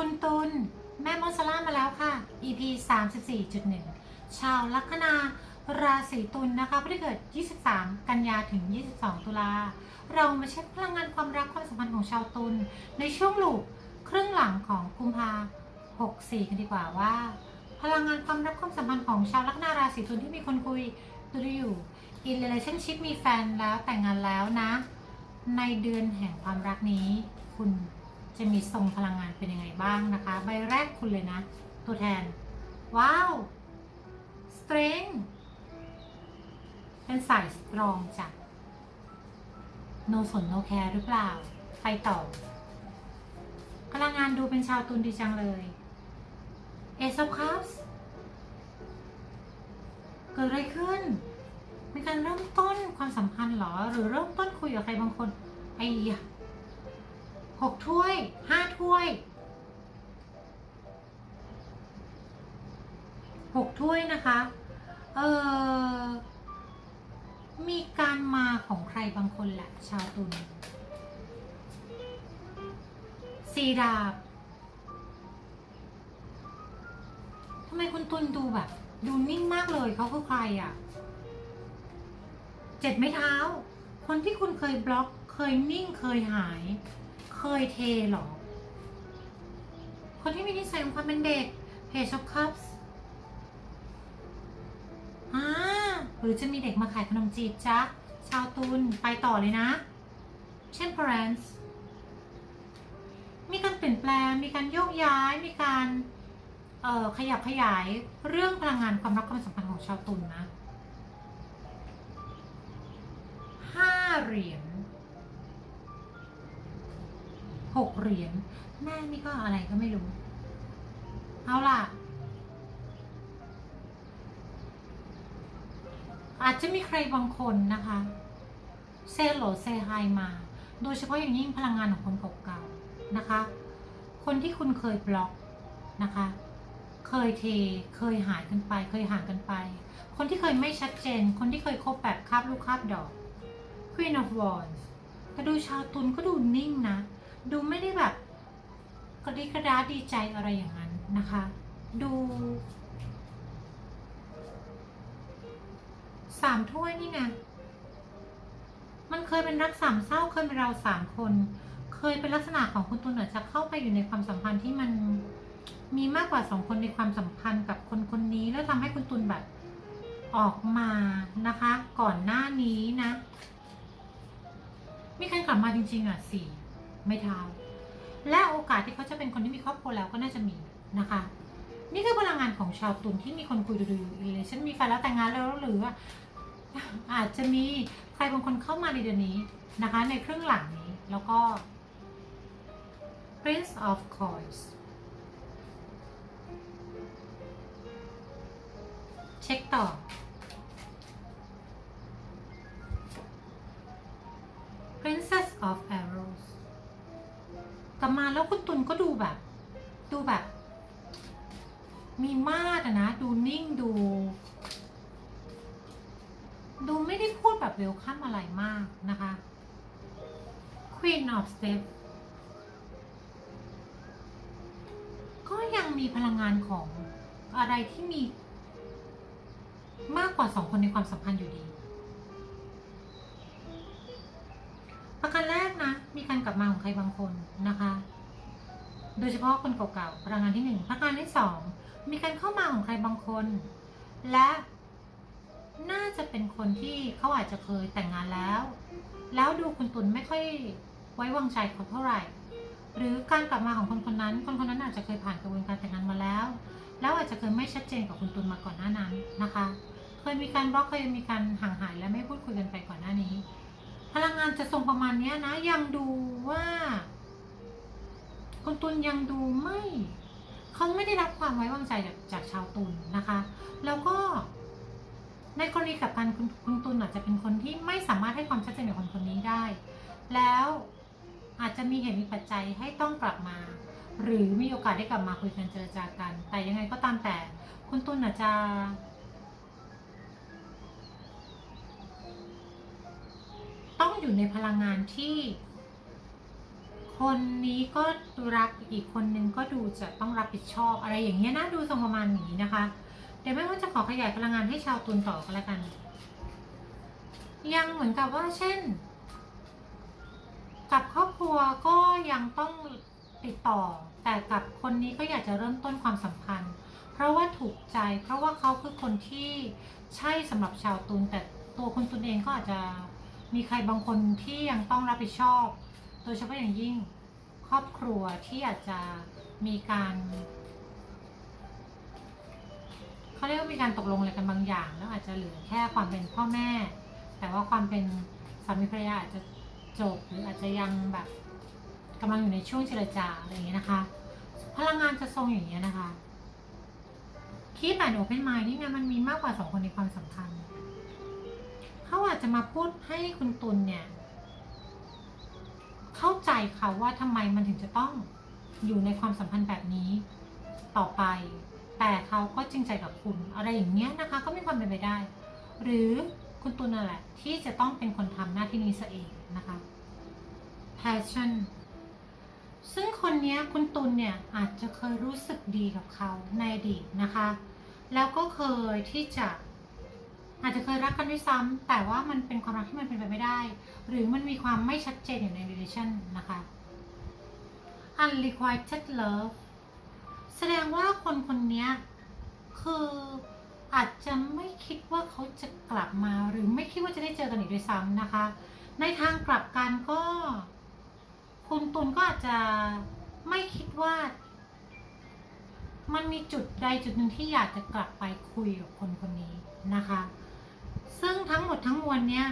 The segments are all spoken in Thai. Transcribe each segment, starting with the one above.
คุณตุลแม่มดสล่ามาแล้วค่ะ EP 34.1 ชาวลัคนาราศีตุลนะคะผู้ที่เกิด 23 กันยาถึง 22 ตุลา เรามาเช็คพลังงานความรักความสัมพันธ์ของชาวตุลในช่วงลูกครึ่งหลังของกุมภา64 กันดีกว่าว่า พลังงานความรักความสัมพันธ์ของชาวลัคนาราศีตุลที่มีคนคุยดูอยู่ in relationship มีแฟนแล้วแต่งงานแล้วนะ ในเดือนแห่งความรักนี้คุณ จะมีทรงพลังงานเป็นยังไงบ้างนะคะ ใบแรกคุณเลยนะ ตัวแทน ว้าว strength เป็นสายสตรองจ้ะ no สน no care หรือเปล่า ไปต่อพลังงานดูเป็นชาวตุลดีจังเลย Ace of Cups เกิดอะไรขึ้นมีการเริ่มต้นความสัมพันธ์หรอ หรือเริ่มต้นคุยกับใครบางคน ไอ้ยะ หกถ้วยห้าถ้วยหกถ้วยนะคะ เออมีการมาของใครบางคนแหละชาวตุลสีดาบทำไมคุณตุลดูแบบ ดูนิ่งมากเลยเขาคือใครอะเจ็ดไม้เท้า คนที่คุณเคยบล็อก เคยนิ่งเคยหาย ยเทหรอ คนที่มีนิสัยของความเป็นเด็ก Page of Cups อ่าหรือจะมีเด็กมาขายขนมจีบจ๊ะ ชาวตุลไปต่อเลยนะ Temperance มีการเปลี่ยนแปลง มีการโยกย้าย มีการเอ่อขยับขยายเรื่องพลังงานความรักความสัมพันธ์ของชาวตุลนะห้าเหรียญ หกเหรียญแม่นี่ก็อะไรก็ไม่รู้ เอาล่ะ อาจจะมีใครบางคนนะคะเซโลเซไฮมา โดยเฉพาะอย่างยิ่งพลังงานของคนเก่าๆนะคะ คนที่คุณเคยบล็อกนะคะ เคยเท เคยหายกันไป เคยห่างกันไป คนที่เคยไม่ชัดเจน คนที่เคยคบแบบคาบลูกคาบดอก Queen of Wands แต่ดูชาวตุลก็ดูนิ่งนะ ดูไม่ได้แบบกระดิกระดาดีใจอะไรอย่างนั้นนะคะ ดูสามถ้วยนี่ไงมันเคยเป็นรักสามเศร้าเคยเป็นเราสามคน เคยเป็นลักษณะของคุณตุลอาจจะเข้าไปอยู่ในความสัมพันธ์ที่มันมีมากกว่าสองคนในความสัมพันธ์กับคนคนนี้แล้วทำให้คุณตุลแบบออกมานะคะ ก่อนหน้านี้นะ มีการกลับมาจริงๆอะสี่ ไม่เท้า และโอกาสที่เขาจะเป็นคนที่มีครอบครัวแล้วก็น่าจะมีนะคะ นี่คือพลังงานของชาวตุลที่มีคนคุยดูๆอยู่เลยฉันมีแฟนแล้วแต่งงานแล้วหรือว่าอาจจะมีใครบางคนเข้ามาในเดือนนี้นะคะ ในครึ่งหลังนี้แล้วก็ Prince of Coins เช็คต่อ Princess of Arrows กลับมา แล้วคุณตุลก็ดูแบบ ดูแบบ มีมาดนะ ดูนิ่งดู ดูไม่ได้พูดแบบเวลคัมอะไรมากนะคะ Queen of Steps ก็ยังมีพลังงานของอะไรที่มี มากกว่าสองคนในความสัมพันธ์อยู่ดี ประการแรกนะ มีการกลับมาของใครบางคนนะคะ โดยเฉพาะคนเก่าๆพลังงานที่หนึ่งประการที่สองมีการเข้ามาของใครบางคน และน่าจะเป็นคนที่เขาอาจจะเคยแต่งงานแล้ว แล้วดูคุณตุลไม่ค่อยไว้วางใจเขาเท่าไหร่ หรือการกลับมาของคนคนนั้น คนคนนั้นอาจจะเคยผ่านกระบวนการแต่งงานมาแล้ว แล้วอาจจะเคยไม่ชัดเจนกับคุณตุลมาก่อนหน้านั้นนะคะ เคยมีการบล็อกเคยมีการห่างหายและไม่พูดคุยกันไปก่อนหน้านี้ พลังงานจะทรงประมาณนี้นะยังดูว่า คุณตุลยังดูไม่เขาไม่ได้รับความไว้วางใจจากจากชาวตุลนะคะ แล้วก็ในกรณีกับการคุณคุณตุลอาจจะเป็นคนที่ไม่สามารถให้ความชัดเจนกับคนคนนี้ได้ แล้วอาจจะมีเหตุมีปัจจัยให้ต้องกลับมา หรือมีโอกาสได้กลับมาคุยกันเจรจากัน แต่ยังไงก็ตามแต่ คุณตุลอาจจะต้องอยู่ในพลังงานที่ คนนี้ก็รักอีกคนนึงก็ดูจะต้องรับผิดชอบอะไรอย่างเงี้ยนะดูทรงประมาณนี้นะคะเดี๋ยวแม่ว่าจะขอขยายพลังงานให้ชาวตุลต่อก็แล้วกัน ยังเหมือนกับว่าเช่น กับครอบครัวก็ยังต้องติดต่อ แต่กับคนนี้ก็อยากจะเริ่มต้นความสัมพันธ์ เพราะว่าถูกใจเพราะว่าเขาคือคนที่ใช่สำหรับชาวตุลแต่ตัวคุณตุลเองก็อาจจะมีใครบางคนที่ยังต้องรับผิดชอบ โดยเฉพาะอย่างยิ่งครอบครัวที่อาจจะมีการเขาเรียกว่ามีการตกลงอะไรกันบางอย่าง แล้วอาจจะเหลือแค่ความเป็นพ่อแม่ แต่ว่าความเป็นสามีภรรยาอาจจะจบหรืออาจจะยังแบบกำลังอยู่ในช่วงเจรจาอะไรอย่างเงี้ยนะคะ พลังงานจะทรงอย่างเงี้ยนะคะคีแอนโอเพนไมล์นี่ไงมันมีมากกว่าสองคนในความสัมพันธ์เขาอาจจะมาพูดให้คุณตุลเนี่ย เข้าใจเขาว่าทำไมมันถึงจะต้องอยู่ในความสัมพันธ์แบบนี้ต่อไป แต่เขาก็จริงใจกับคุณ อะไรอย่างเงี้ยนะคะ ก็มีความเป็นไปได้ หรือคุณตุลนั่นแหละ ที่จะต้องเป็นคนทำหน้าที่นี้ซะเองนะคะ passion ซึ่งคนนี้คุณตุลเนี่ยอาจจะเคยรู้สึกดีกับเขาในอดีตนะคะ แล้วก็เคยที่จะ อาจจะเคยรักกันด้วยซ้ำแต่ว่ามันเป็นความรักที่มันเป็นไปไม่ได้ หรือมันมีความไม่ชัดเจนอยู่ใน relation นะคะ unrequited love แสดงว่าคนคนนี้คืออาจจะไม่คิดว่าเขาจะกลับมาหรือไม่คิดว่าจะได้เจอกันอีกด้วยซ้ำนะคะ ในทางกลับกันก็ คุณตุลก็อาจจะไม่คิดว่า มันมีจุดใดจุดหนึ่งที่อยากจะกลับไปคุยกับคนคนนี้นะคะ ซึ่งทั้งหมดทั้งมวลเนี้ย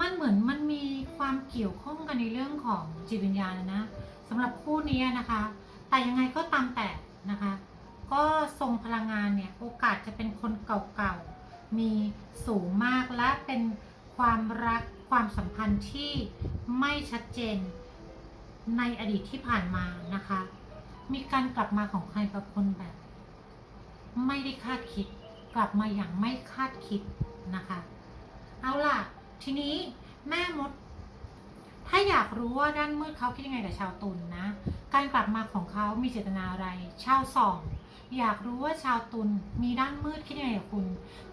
มันเหมือนมันมีความเกี่ยวข้องกันในเรื่องของจิตวิญญาณนะสำหรับคู่นี้นะคะ แต่ยังไงก็ตามแต่นะคะ ก็ทรงพลังงานเนี่ย โอกาสจะเป็นคนเก่าๆ มีสูงมากและเป็นความรักความสัมพันธ์ที่ไม่ชัดเจนในอดีตที่ผ่านมานะคะ มีการกลับมาของใครบางคนแบบ ไม่ได้คาดคิด กลับมาอย่างไม่คาดคิดนะคะ เอาล่ะ ทีนี้แม่มด ถ้าอยากรู้ว่าด้านมืดเขาคิดยังไงกับชาวตุลนนะ การกลับมาของเขามีเจตนาอะไร ชาวสองอยากรู้ว่าชาวตุลมีด้านมืดคิดยังไงกับคุณ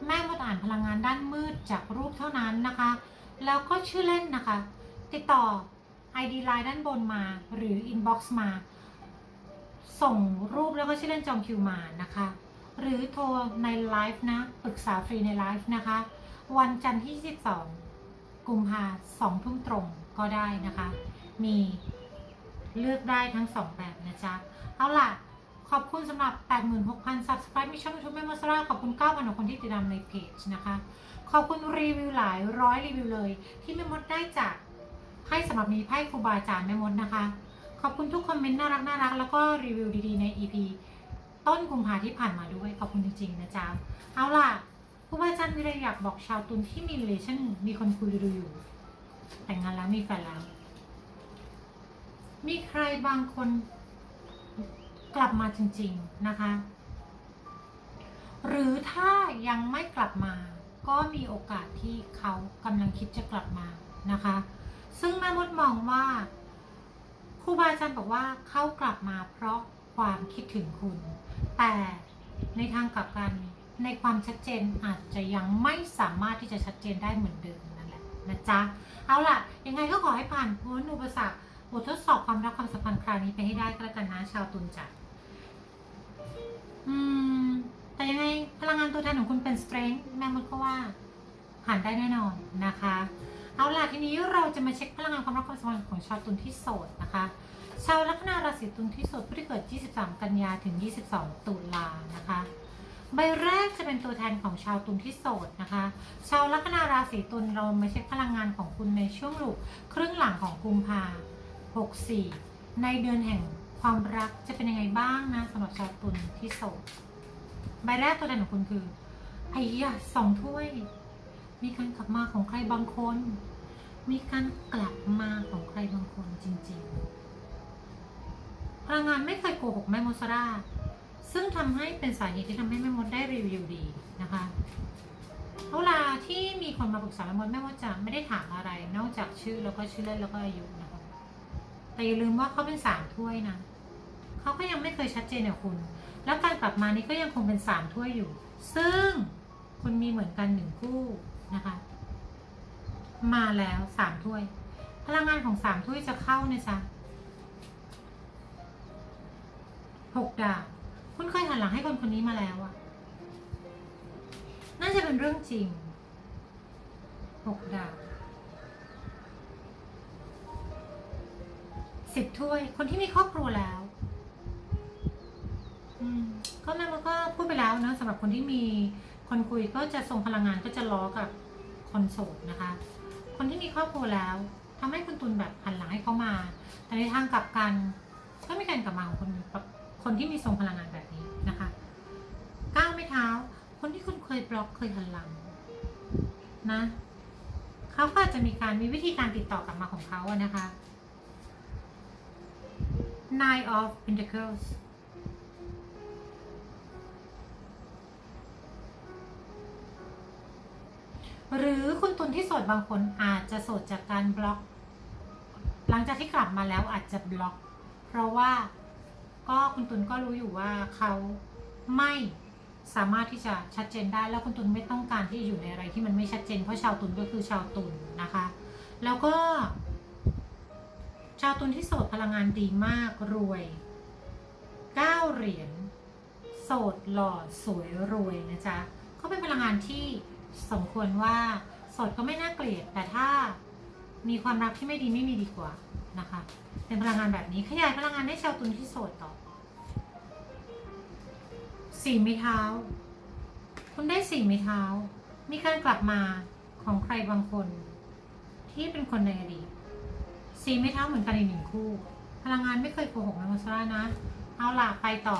แม่มดอ่านพลังงานด้านมืดจากรูปเท่านั้นนะคะ แล้วก็ชื่อเล่นนะคะ ติดต่อ ID ไลน์ด้านบนมา หรือ inbox มา ส่งรูปแล้วก็ชื่อเล่นจองคิวมานะคะ หรือโทรในไลฟ์นะปรึกษาฟรีในไลฟ์นะคะ วันจันทร์ที่22กุมภาสองทุ่มตรงก็ได้นะคะ มีเลือกได้ทั้ง 2 แบบนะจ๊ะ เอาล่ะ ขอบคุณสำหรับ 86,000 subscribe มีช่อง YouTube แม่มอสราขอบคุณ 9,000 คนที่ติดตามในเพจนะคะ ขอบคุณรีวิวหลายร้อยรีวิวเลย ที่แม่มดได้จากไพ่สำหรับมีไพ่ครูบาอาจารย์แม่มดนะคะ ขอบคุณทุกคอมเมนต์น่ารักน่ารักแล้วก็รีวิวดีๆใน EP ต้นกุมภาที่ผ่านมาด้วยขอบคุณจริงๆนะจ๊ะเอาล่ะครูบาอาจารย์มีอะไรอยากบอกชาวตุลที่มี relation มีคนคุยดูอยู่ แต่งงานแล้วมีแฟนแล้ว มีใครบางคนกลับมาจริง ๆนะคะ หรือถ้ายังไม่กลับมา ก็มีโอกาสที่เขากำลังคิดจะกลับมานะคะ ซึ่งแม่มดมองว่าครูบาอาจารย์บอกว่าเขากลับมาเพราะ ความคิดถึงคุณ แต่ในทางกลับกันในความชัดเจนอาจจะยังไม่สามารถที่จะชัดเจนได้เหมือนเดิมนั่นแหละนะจ๊ะเอาล่ะ ยังไงก็ขอให้ผ่านพ้นอุปสรรคบททดสอบความรักความสัมพันธ์คราวนี้ไปให้ได้ก็แล้วกันนะชาวตุลจักรอืม แต่ยังไงพลังงานตัวแทนของคุณเป็น strength แม่มดก็ว่า ผ่านได้แน่นอนนะคะ เอาล่ะทีนี้เราจะมาเช็คพลังงานความรักความสัมพันธ์ของชาวตุลที่โสดนะคะ ชาวลัคนาราศีตุลที่สดที่เกิด 23 กันยาถึง 22 ตุลานะคะ ใบแรกจะเป็นตัวแทนของชาวตุลที่โสดนะคะ ชาวลัคนาราศีตุลเรามาเช็คพลังงานของคุณในช่วงหลูกครึ่งหลังของกุมภา64 ในเดือนแห่งความรักจะเป็นยังไงบ้างนะสำหรับชาวตุลที่โสด ใบแรกตัวแทนของคุณคือไอ้ยะสองถ้วย มีการกลับมาของใครบางคน มีการกลับมาของใครบางคนจริง ๆ พลังงานไม่เคยโกหกแม่มดสราซึ่งทำให้เป็นสาเหตุที่ทำให้แม่มดได้รีวิวดีนะคะเวลาที่มีคนมาปรึกษาแม่มดแม่มดจะไม่ได้ถามอะไร นอกจากชื่อแล้วก็ชื่อเล่นแล้วก็อายุนะคะแต่อย่าลืมว่าเขาเป็นสามถ้วยนะเขาก็ยังไม่เคยชัดเจนกับคุณ แล้วการกลับมานี้ก็ยังคงเป็นสามถ้วยอยู่ ซึ่งคุณมีเหมือนกันหนึ่งคู่นะคะ มาแล้วสามถ้วย พลังงานของสามถ้วยจะเข้านะจ๊ะ หกดาบคุณเคยหันหลังให้คนคนนี้มาแล้วอะน่าจะเป็นเรื่องจริงหกดาบสิบถ้วย คนที่มีครอบครัวแล้ว อืม ก็แม่มันก็พูดไปแล้วนะสำหรับคนที่มีคนคุยก็จะส่งพลังงานก็จะล้อกับคนโสดนะคะ คนที่มีครอบครัวแล้วทำให้คุณตุลแบบหันหลังให้เขามา แต่ในทางกลับกัน ก็มีการกลับมาของคน คนที่มีทรงพลังงานแบบนี้นะคะก้าวไม่เท้า คนที่คุณเคยบล็อกเคยหันหลังนะเขาก็จจะมีการมีวิธีการติดต่อกลับมาของเขาอะนะคะ Nine of Pentacles หรือคุณตุลที่โสดบางคนอาจจะโสดจากการบล็อก หลังจากที่กลับมาแล้วอาจจะบล็อก เพราะว่า ก็คุณตุลก็รู้อยู่ว่าเขาไม่สามารถที่จะชัดเจนได้ แล้วคุณตุลไม่ต้องการที่อยู่ในอะไรที่มันไม่ชัดเจน เพราะชาวตุลก็คือชาวตุลนะคะ แล้วก็ ชาวตุลที่โสดพลังงานดีมากรวยก้าเหรียญโสดหล่อสวยรวยนะจ๊ะเขาเป็นพลังงานที่สมควรว่าโสดก็ไม่น่าเกลียดแต่ถ้ามีความรักที่ไม่ดีไม่มีดีกว่า นะคะ เป็นพลังงานแบบนี้ขยายพลังงานให้ชาวตุลที่โสดต่อสี่ไม้เท้า คุณได้สี่ไม้เท้า มีการกลับมาของใครบางคน ที่เป็นคนในอดีตสีไม้เท้าเหมือนกันอีกหนึ่งคู่ พลังงานไม่เคยโกหกนะมัสรานะ เอาล่ะไปต่อ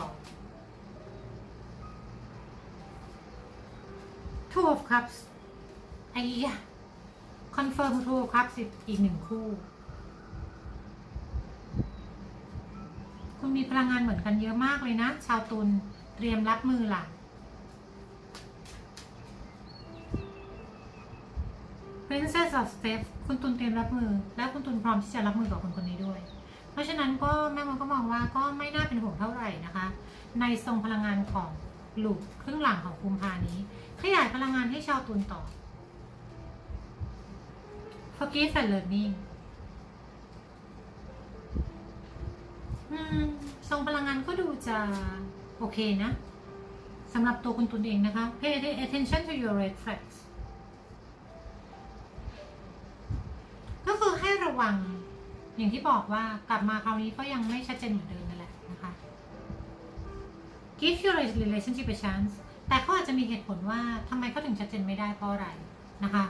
Two of Cups ไอ้ยะ Confirm Two of Cups อีกหนึ่งคู่ คุณมีพลังงานเหมือนกันเยอะมากเลยนะ ชาวตุลเตรียมรับมือล่ะ Princess of Steps คุณตุลเตรียมรับมือ และคุณตุลพร้อมที่จะรับมือกับคนคนนี้ด้วย เพราะฉะนั้นก็แม่มดก็มองว่าก็ไม่น่าเป็นห่วงเท่าไหร่นะคะ ในทรงพลังงานของลูกครึ่งหลังของกุมภานี้ ขยายพลังงานให้ชาวตุลต่อ Forgive and Learning อืมทรงพลังงานก็ดูจะโอเคนะสำหรับตัวคุณตุลเองนะคะ Pay attention to your red flags ก็คือให้ระวัง อย่างที่บอกว่ากลับมาคราวนี้ก็ยังไม่ชัดเจนเหมือนเดิมนั่นแหละนะคะ give your relationship a chance แต่เขาอาจจะมีเหตุผลว่าทำไมเขาถึงชัดเจนไม่ได้เพราะอะไรนะคะ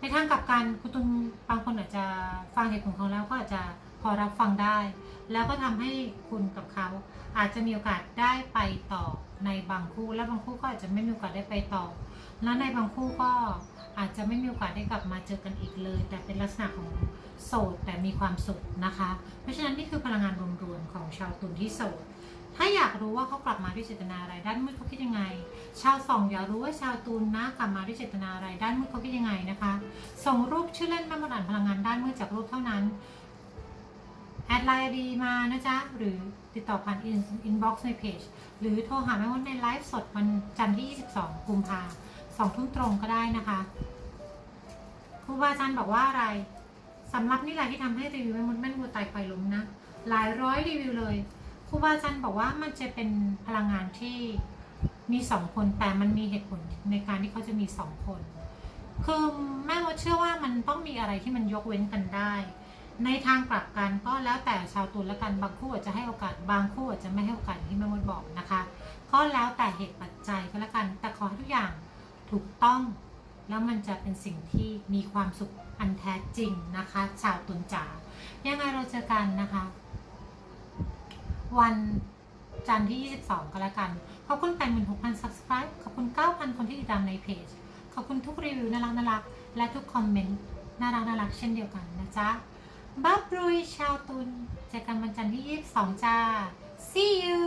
ในทางกลับกันคุณตุลบางคนอาจจะฟังเหตุผลของเขาแล้วก็อาจจะ อรับฟังได้ แล้วก็ทำให้คุณกับเขา อาจจะมีโอกาสได้ไปต่อในบางคู่ และบางคู่ก็อาจจะไม่มีโอกาสได้ไปต่อ แล้วในบางคู่ก็อาจจะไม่มีโอกาสได้กลับมาเจอกันอีกเลย แต่เป็นลักษณะของโสดแต่มีความสุขนะคะ เพราะฉะนั้นนี่คือพลังงานรวมๆของชาวตุลที่โสดถ้าอยากรู้ว่าเขากลับมาด้วยเจตนาอะไรด้านมืดเขาคิดยังไง ชาวสองอยากรู้ว่าชาวตุลนะกลับมาด้วยเจตนาอะไรด้านมืดเขาคิดยังไงนะคะ ส่งรูปชื่อเล่นแม่มดอ่านพลังงานด้านมืดจากรูปเท่านั้น แอดไลน์ดีมานะจ๊ะ หรือติดต่อผ่านอินบ็อกซ์ในเพจ หรือโทรหาแม่มดในไลฟ์สดวันจันทร์ที่ 22 กุมภาสองทุ่มตรงก็ได้นะคะครูบาอาจารย์บอกว่าอะไรสำหรับนี่แหละที่ทำให้รีวิวแม่มดแม่นวัวตายไฟล้มนะ หลายร้อยรีวิวเลยครูบาอาจารย์บอกว่ามันจะเป็นพลังงานที่มีสองคนแต่มันมีเหตุผลในการที่เขาจะมีสองคน คือแม่มดเชื่อว่ามันต้องมีอะไรที่มันยกเว้นกันได้ ในทางกลับกันก็แล้วแต่ชาวตุลและกันบางคู่อาจจะให้โอกาสบางคู่อาจจะไม่ให้โอกาสที่แม่มดบอกนะคะ ก็แล้วแต่เหตุปัจจัยก็แล้วกันแต่ขอให้ทุกอย่างถูกต้อง แล้วมันจะเป็นสิ่งที่มีความสุขอันแท้จริงนะคะ ชาวตุลจ๋ายังไงเราเจอกันนะคะ วันจันทร์ที่ 22 ก็แล้วกัน ขอบคุณ 86,000 subscribe ขอบคุณ 9,000 คนที่ติดตามในเพจ ขอบคุณทุกรีวิวน่ารักน่ารักและทุกคอมเมนต์น่ารักน่ารักเช่นเดียวกันนะจ๊ะ บับรุยชาวตุนเจอกันวันจันทร์ที่ 22 จ้า see you